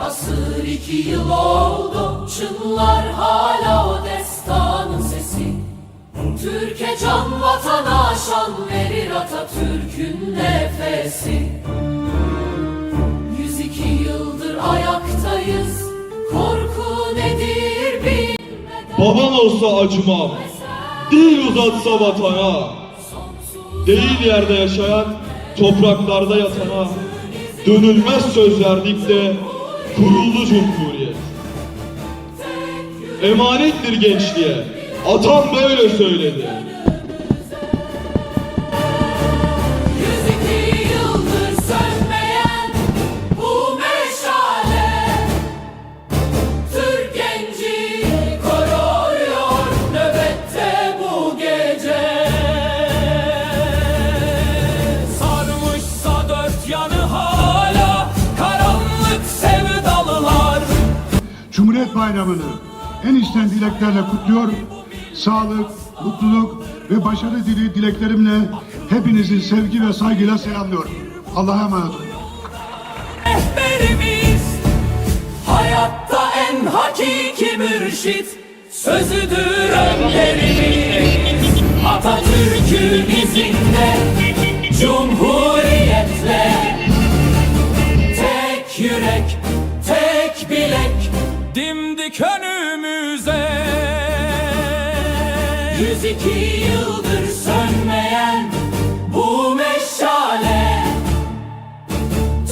asır iki yıl oldu Çınlar hala o destanın sesi. Türkiye can vatana şan verir Atatürk'ün nefesi. 102 yıldır ayaktayız Korku nedir bilmeden. Baban olsa acımam, değil uzatsa vatana, değil yerde yaşayan, topraklarda yatana, dönülmez söz verdik de kuruldu Cumhuriyet. Emanettir gençliğe, atam böyle söyledi. Cumhuriyet Bayramı'nı en içten dileklerle kutluyor. Sağlık, mutluluk ve başarı dili dileklerimle hepinizi sevgi ve saygıyla selamlıyorum. Allah'a emanet olun. Rehberimiz hayatta en hakiki mürşit Sözüdür önderimiz Atatürk'ün izinde Cumhuriyetle Tek yürek, tek bilek Dimdik önümüze 102 yıldır sönmeyen bu meşale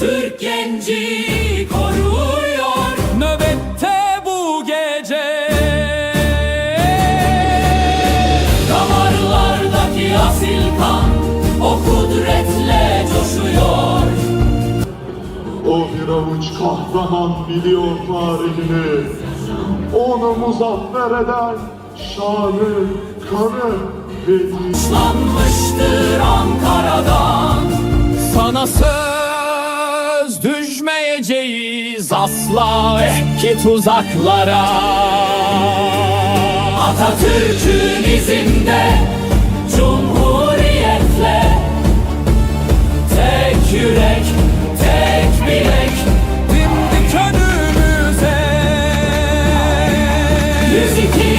Türk genci koruyor. Nöbette bu gece. Damarlardaki asil kan o kudretle coşuyor. O bir avuç kahraman biliyor tarihini, onu muzaffer eden şanı, kanı ve Lanmıştır Ankara'dan. Sana söz düşmeyeceğiz asla eh ki tuzaklara. Atatürk'ün izinde Music